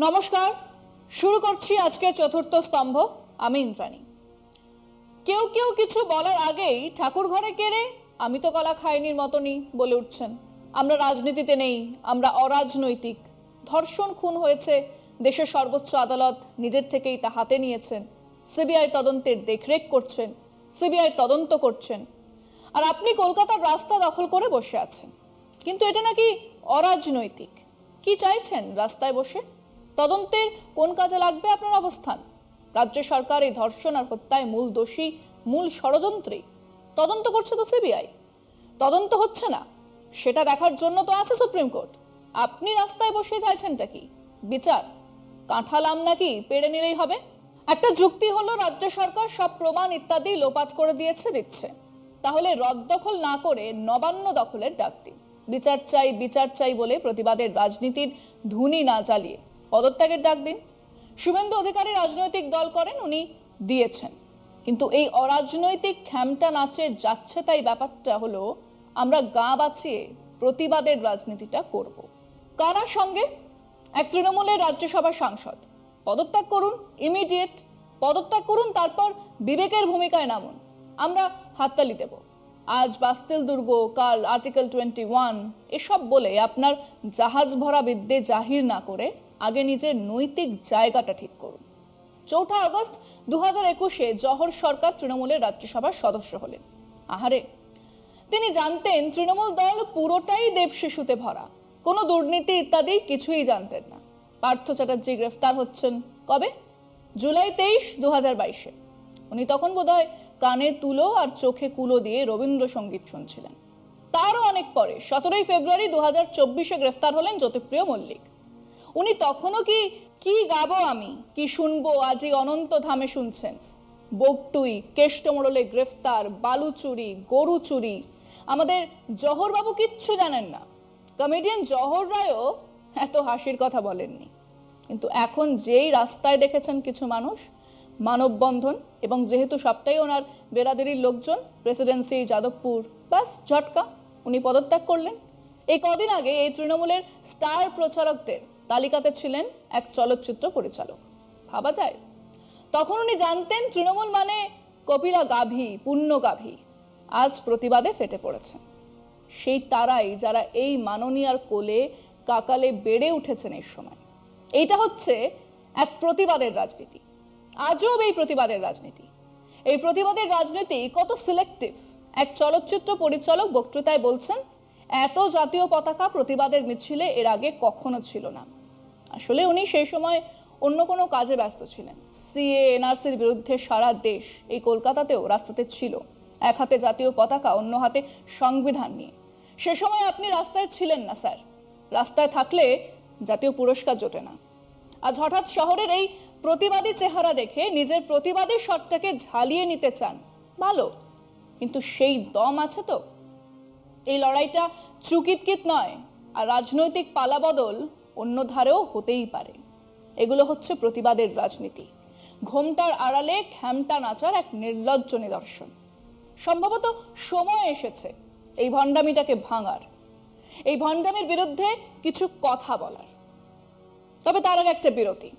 নমস্কার, শুরু করছি আজকে চতুর্থ স্তম্ভ, আমি ইন্দ্রাণী। কেউ কেউ কিছু বলার আগেই ঠাকুর ঘরে কেড়ে আমি তো কলা খাইনির মতনই বলে উঠছেন। আমরা রাজনীতিতে নেই, আমরা অরাজনৈতিক। ধর্ষণ খুন হয়েছে, দেশের সর্বোচ্চ আদালত নিজের থেকেই তা হাতে নিয়েছেন। সিবিআই তদন্তের দেখরেখ করছেন, সিবিআই তদন্ত করছেন। আর আপনি কলকাতার রাস্তা দখল করে বসে আছেন। কিন্তু এটা নাকি অরাজনৈতিক? কি চাইছেন রাস্তায় বসে? তদন্তের কোন কাজে লাগবে আপনার অবস্থান? রাজ্য সরকার এই ধর্ষণ আর হত্যায় মূল দোষী, মূল ষড়যন্ত্রী। তদন্ত করছে তো সিবিআই। তদন্ত হচ্ছে না। সেটা দেখার জন্য তো আছে সুপ্রিম কোর্ট। আপনি রাস্তায় বসে চাইছেনটা কি? বিচার? কাঁঠালাম নাকি পেড়ে নিলেই হবে? একটা যুক্তি হলো, রাজ্য সরকার সব প্রমাণ ইত্যাদি লোপাট করে দিয়েছে, দিচ্ছে। তাহলে রদ দখল না করে নবান্ন দখলের ডাক দিন। বিচার চাই বিচার চাই বলে প্রতিবাদের রাজনীতির ধুনি না জ্বালিয়ে। পদত্যাগের ডাক দিন। শুভেন্দু অধিকারী রাজনৈতিক দল করেন, উনি দিয়েছেন। কিন্তু এই অরাজনৈতিক খ্যামটা নাচের যাচ্ছে তাই ব্যাপারটা হলো, আমরা গা বাঁচিয়ে প্রতিবাদের রাজনীতিটা করব। কারা সঙ্গে? এক তৃণমূলের রাজ্যসভা সাংসদ। পদত্যাগ করুন ইমিডিয়েট পদত্যাগ করুন, তারপর বিবেকের ভূমিকায় নামুন। আমরা হাততালি দেব। আজ বাস্তিল দুর্গ, কাল আর্টিকেল টোয়েন্টি ওয়ান এসব বলে আপনার জাহাজ ভরা বিদ্যে জাহির না করে আগে নিজের নৈতিক জায়গাটা ঠিক করুন। চৌঠা আগস্ট দু হাজার একুশে জহর সরকার তৃণমূলের রাজ্যসভার সদস্য হলেন। আহারে, তিনি জানতেন তৃণমূল দল পুরোটাই দেব শিশুতে ভরা। কোনো দুর্নীতি ইত্যাদি কিছুই জানতেন না। পার্থ চ্যাটার্জি গ্রেফতার হচ্ছেন। কবে? জুলাই তেইশ দু হাজার বাইশে। উনি তখন বোধহয় কানে তুলো আর চোখে কুলো দিয়ে রবীন্দ্রসঙ্গীত শুনছিলেন। তারও অনেক পরে, সতেরোই ফেব্রুয়ারি দু হাজার চব্বিশে গ্রেফতার হলেন জ্যোতিপ্রিয় মল্লিক। উনি তখনও কি কি গাবো আমি, কি শুনব আজই অনন্ত ধামে শুনছেন? বকটুই, কেষ্টমোড়লে গ্রেফতার বালু চুরি গরু চুরি, আমাদের জহরবাবু কিচ্ছু জানেন না। কমেডিয়ান জহর রায়ও এত হাসির কথা বলেননি। কিন্তু এখন যেই রাস্তায় দেখেছেন কিছু মানুষ, মানববন্ধন এবং যেহেতু সবটাই ওনার বেরাদেরির লোকজন প্রেসিডেন্সি যাদবপুর ব্যাস ঝটকা, উনি পদত্যাগ করলেন। এই কদিন আগে এই তৃণমূলের স্টার প্রচারকদের তালিকাতে ছিলেন এক চলচ্চিত্র পরিচালক। ভাবা যায়? তখন উনি জানতেন তৃণমূল মানে কপিলা গাভী পূর্ণ গাভী। আজ প্রতিবাদে ফেটে পড়েছেন। সেই তারাই যারা এই মাননীয়ার কোলে কাকালে বেড়ে উঠেছেন এই সময়। এইটা হচ্ছে এক প্রতিবাদের রাজনীতি। আজব এই প্রতিবাদের রাজনীতি। এই প্রতিবাদের রাজনীতি কত সিলেক্টিভ এক চলচ্চিত্র পরিচালক বক্তৃতায় বলছেন, এত জাতীয় পতাকা প্রতিবাদের মিছিলে এর আগে কখনো ছিল না। আসলে উনি সেই সময় অন্য কোনো কাজে ব্যস্ত ছিলেন। সিএ এনআরসির বিরুদ্ধে সারা দেশ এই কলকাতাতেও রাস্তাতে ছিল। এক হাতে জাতীয় পতাকা, অন্য হাতে সংবিধান নিয়ে। সে সময় আপনি রাস্তায় ছিলেন না, স্যার। রাস্তায় থাকলে জাতীয় পুরস্কার জোটে না। আজ হঠাৎ শহরের এই প্রতিবাদী চেহারা দেখে নিজের প্রতিবাদী শটটাকে ঝালিয়ে নিতে চান। ভালো। কিন্তু সেই দম আছে তো। এই লড়াইটা চুকিতকিত নয়, আর রাজনৈতিক পালাবদল অন্য ধারেও হতেই পারে। এগুলো হচ্ছে প্রতিবাদের রাজনীতি। ঘোমটার আড়ালে খ্যামটা নাচার এক নির্লজ্জ নিদর্শন। সম্ভবত সময় এসেছে এই ভণ্ডামিটাকে ভাঙার। এই ভণ্ডামির বিরুদ্ধে কিছু কথা বলার। তবে তার আগে একটা বিরতি।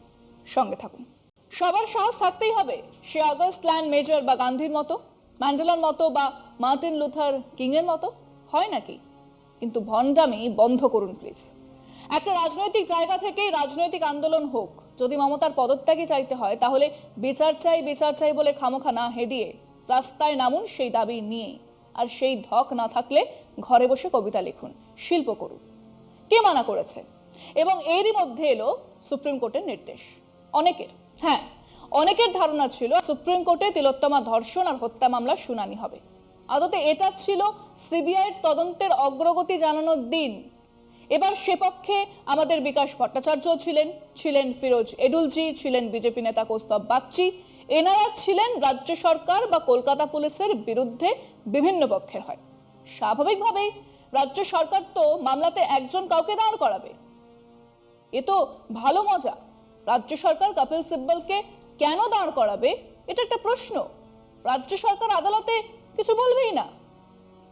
সঙ্গে থাকুন। সবার সাহস থাকতেই হবে। সে অগস্ট ল্যান্ড মেজর বা গান্ধীর মতো, ম্যান্ডেলার মতো বা মার্টিন লুথার কিংয়ের মতো, হয় নাকি? কিন্তু ভণ্ডামি বন্ধ করুন, প্লিজ। একটা রাজনৈতিক জায়গা থেকেই রাজনৈতিক আন্দোলন হোক। যদি মমতার পদত্যাগই চাইতে হয়, তাহলে বিচার চাই বিচার চাই বলে খামোখা না হেডিয়ে রাস্তায় নামুন সেই দাবি নিয়ে আর সেই ধক না থাকলে ঘরে বসে কবিতা লিখুন, শিল্প করুন। কে মানা করেছে? এবং এরই মধ্যে এলো সুপ্রিম কোর্টের নির্দেশ। অনেকের হ্যাঁ অনেকের ধারণা ছিল সুপ্রিম কোর্টে তিলোত্তমা ধর্ষণ আর হত্যা মামলার শুনানি হবে। আদতে এটা ছিল সিবিআইয়ের তদন্তের অগ্রগতি জানানোর দিন। এবার সে পক্ষে আমাদের বিকাশ ভট্টাচার্য ছিলেন ছিলেন ফিরোজ এডুলজি, ছিলেন বিজেপি নেতা কৌস্তব বাগচি। এনারা ছিলেন রাজ্য সরকার বা কলকাতা পুলিশের বিরুদ্ধে বিভিন্ন পক্ষের হয়। স্বাভাবিকভাবেই রাজ্য সরকার তো মামলাতে একজন কাউকে দাঁড় করাবে। এ তো ভালো মজা। রাজ্য সরকার কপিল সিব্বলকে কেন দাঁড় করাবে, এটা একটা প্রশ্ন। রাজ্য সরকার আদালতে কিছু বলবেই না।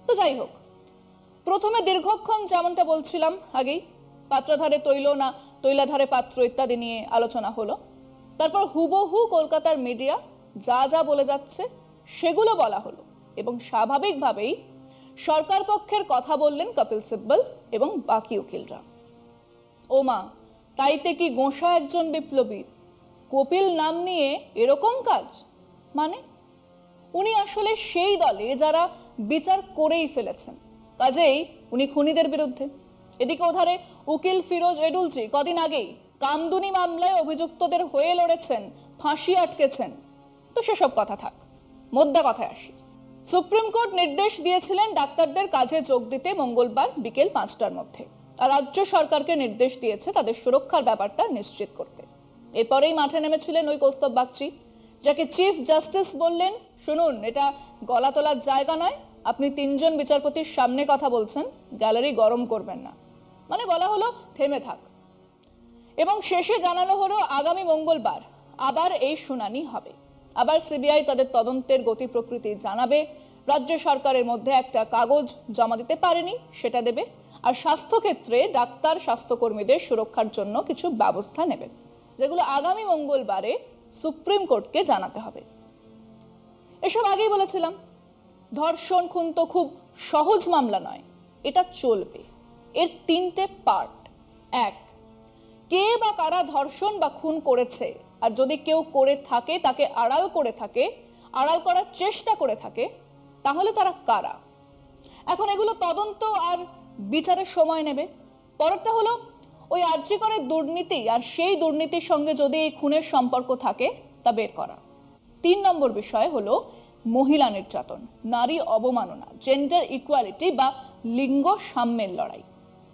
তো যাই হোক প্রথমে দীর্ঘক্ষণ যেমনটা বলছিলাম আগেই, পাত্রধারে তৈল না, তৈলাধারে পাত্র ইত্যাদি নিয়ে আলোচনা হলো। তারপর হুবহু কলকাতার মিডিয়া যা যা বলে যাচ্ছে সেগুলো বলা হলো এবং স্বাভাবিকভাবেই সরকার পক্ষের কথা বললেন কপিল সিব্বল এবং বাকি উকিলরা। ওমা তাইতে কি গোঁসা একজন বিপ্লবী? কপিল নাম নিয়ে এরকম কাজ? মানে উনি আসলে সেই দলে যারা বিচার করেই ফেলেছেন। কাজেই উনি খুনিদের বিরুদ্ধে। এদিকে ওধারে উকিল ফিরোজ এডুলজি কদিন আগেই কামদুনি মামলায় অভিযুক্তদের হয়ে লড়েছেন, ফাঁসি আটকেছেন। তো সেসব কথা থাক, মোদ্দা কথায় আসি। সুপ্রিম কোর্ট নির্দেশ দিয়েছিলেন ডাক্তারদের কাজে যোগ দিতে মঙ্গলবার বিকেল পাঁচটার মধ্যে। আর রাজ্য সরকারকে নির্দেশ দিয়েছে তাদের সুরক্ষার ব্যাপারটা নিশ্চিত করতে। এরপরেই মাঠে নেমেছিলেন ওই কৌস্তব বাগচি, যাকে চিফ জাস্টিস বললেন, শুনুন, এটা গলা তোলার জায়গা নয় আপনি তিনজন বিচারপতির সামনে কথা বলছেন, গ্যালারি গরম করবেন না। মানে বলা হলো, থেমে থাক। এবং শেষে জানানো হলো, আগামী মঙ্গলবার আবার এই শুনানি হবে। আবার সিবিআই তাদের তদন্তের গতি প্রকৃতি জানাবে। রাজ্য সরকারের মধ্যে একটা কাগজ জমা দিতে পারেনি, সেটা দেবে। আর স্বাস্থ্যক্ষেত্রে ডাক্তার, স্বাস্থ্যকর্মীদের সুরক্ষার জন্য কিছু ব্যবস্থা নেবেন, যেগুলো আগামী মঙ্গলবারে সুপ্রিম কোর্টকে জানাতে হবে। এসব আগেই বলেছিলাম। ধর্ষণ খুন তো খুব সহজ মামলা নয়, এটা চলবে। এর তিনটে পার্ট এক, কে বা কারা ধর্ষণ বা খুন করেছে? আর যদি কেউ করে থাকে, তাকে আড়াল করে থাকে, আড়াল করার চেষ্টা করে থাকে, তাহলে তারা কারা? এখন এগুলো তদন্ত আর বিচারের সময় নেবে। পরেরটা হলো, ওই আর্যিকরের দুর্নীতি আর সেই দুর্নীতির সঙ্গে যদি এই খুনের সম্পর্ক থাকে, তা বের করা। তিন নম্বর বিষয় হলো মহিলা নির্যাতন নারী অবমাননা জেন্ডার ইকুয়ালিটি বা লিঙ্গ সাম্যের লড়াই।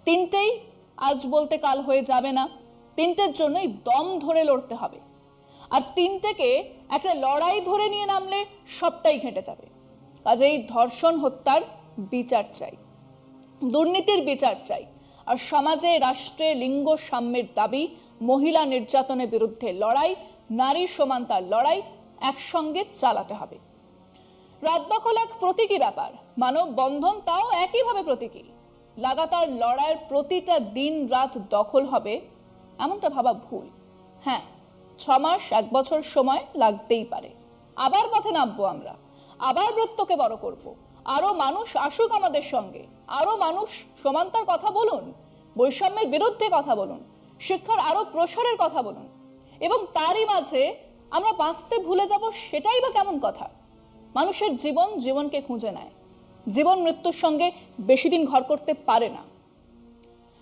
তিনটেই আজ বলতে কাল হয়ে যাবে না। তিনটের জন্যই দম ধরে লড়তে হবে। আর তিনটেকে একটা লড়াই ধরে নিয়ে নামলে সবটাই ঘেঁটে যাবে। কাজেই ধর্ষণ, হত্যার বিচার চাই। দুর্নীতির বিচার চাই। আর সমাজে, রাষ্ট্রে লিঙ্গ সাম্যের দাবি, মহিলা নির্যাতনের বিরুদ্ধে লড়াই, নারী সমানতার লড়াই একসঙ্গে চালাতে হবে। রাত দখল এক প্রতীকী ব্যাপার। মানব বন্ধন তাও একইভাবে প্রতীকী। লাগাতার লড়াইয়ের প্রতিটা দিন রাত দখল হবে, এমনটা ভাবা ভুল। হ্যাঁ ছ মাস এক বছর সময় লাগতেই পারে। আবার পথে নামবো আমরা, আবার বৃত্তকে বড় করব। আরও মানুষ আসুক আমাদের সঙ্গে আরও মানুষ সমানতার কথা বলুন, বৈষম্যের বিরুদ্ধে কথা বলুন, শিক্ষার আরও প্রসারের কথা বলুন। এবং তারই মাঝে আমরা বাঁচতে ভুলে যাব সেটাই বা কেমন কথা? মানুষের জীবন জীবনকে খুঁজে নেয়। জীবন মৃত্যুর সঙ্গে বেশি দিন ঘর করতে পারে না।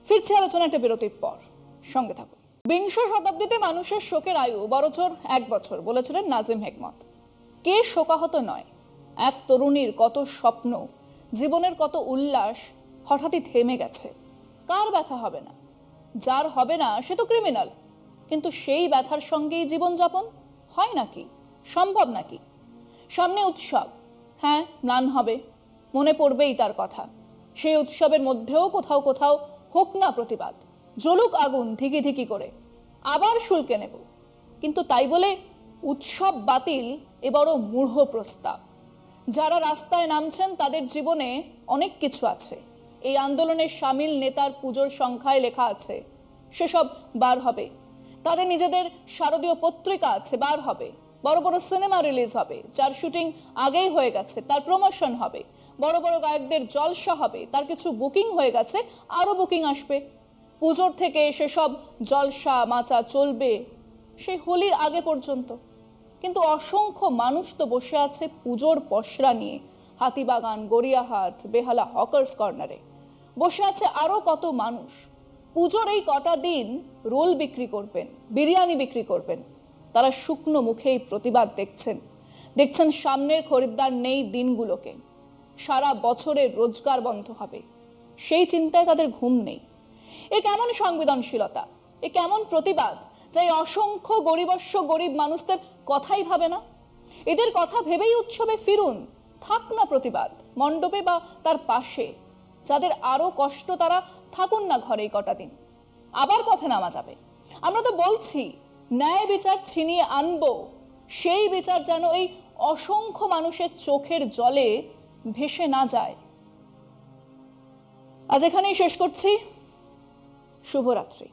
ফিরছে আলোচনা একটা বিরতির পর। সঙ্গে থাকুন। বিংশ শতাব্দীতে মানুষের শোকের আয়ু বড়জোর এক বছর, বলেছিলেন নাজিম হেকমত। কে শোকাহত নয়? এক তরুণীর কত স্বপ্ন, জীবনের কত উল্লাস হঠাৎই থেমে গেছে। কার ব্যথা হবে না? যার হবে না সে তো ক্রিমিনাল কিন্তু সেই ব্যথার সঙ্গেই জীবনযাপন হয় নাকি? সম্ভব নাকি? সামনে উৎসব। হ্যাঁ ম্লান হবে। মনে পড়বেই তার কথা। সেই উৎসবের মধ্যেও কোথাও কোথাও হোক না প্রতিবাদ। জ্বলুক আগুন ধিকি ধিকি করে। আবার শুল্কে নেব। কিন্তু তাই বলে উৎসব বাতিল এ বড় মূঢ় প্রস্তাব। যারা রাস্তায় নামছেন তাদের জীবনে অনেক কিছু আছে। এই আন্দোলনের সামিল নেতার পুজোর সংখ্যায় লেখা আছে, সেসব বার হবে। তাদের নিজেদের শারদীয় পত্রিকা আছে, বার হবে। বড় বড় সিনেমা রিলিজ হবে, যার শুটিং আগেই হয়ে গেছে, তার প্রমোশন হবে, বড় বড় গায়কদের জলসা হবে, তার কিছু বুকিং হয়ে গেছে, আরও বুকিং আসবে। পুজোর থেকে সেসব জলসা মাচা চলবে, সেই হোলির আগে পর্যন্ত। কিন্তু অসংখ্য মানুষ তো বসে আছে পুজোর পসরা নিয়ে, হাতিবাগান, গড়িয়াহাট, বেহালা হকার্স কর্নারে। বসে আছে আরও কত মানুষ। পুজোর এই কটা দিন রোল বিক্রি করবেন, বিরিয়ানি বিক্রি করবেন তারা শুকনো মুখেই প্রতিবাদ দেখছেন। দেখছেন সামনের খরিদ্দার নেই দিনগুলোকে। সারা বছরের রোজগার বন্ধ হবে। সেই চিন্তায় তাদের ঘুম নেই। এ কেমন সংবেদনশীলতা? এ কেমন প্রতিবাদ? যা এই অসংখ্য গরিবস্য গরিব মানুষদের কথাই ভাবে না। এদের কথা ভেবেই উৎসবে ফিরুন। থাক না প্রতিবাদ, মণ্ডপে বা তার পাশে। যাদের আরও কষ্ট তারা থাকুন না ঘরে এই কটা দিন। আবার পথে নামা যাবে। আমরা তো বলছি ন্যায় বিচার ছিনিয়ে আনব। সেই বিচার যেন এই অসংখ্য মানুষের চোখের জলে ভেসে না যায়। আজ এখানেই শেষ করছি। শুভরাত্রি।